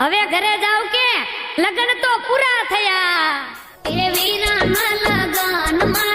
હવે ઘરે જાવ કે લગ્ન તો પૂરા થયા. એ વીરાના લગન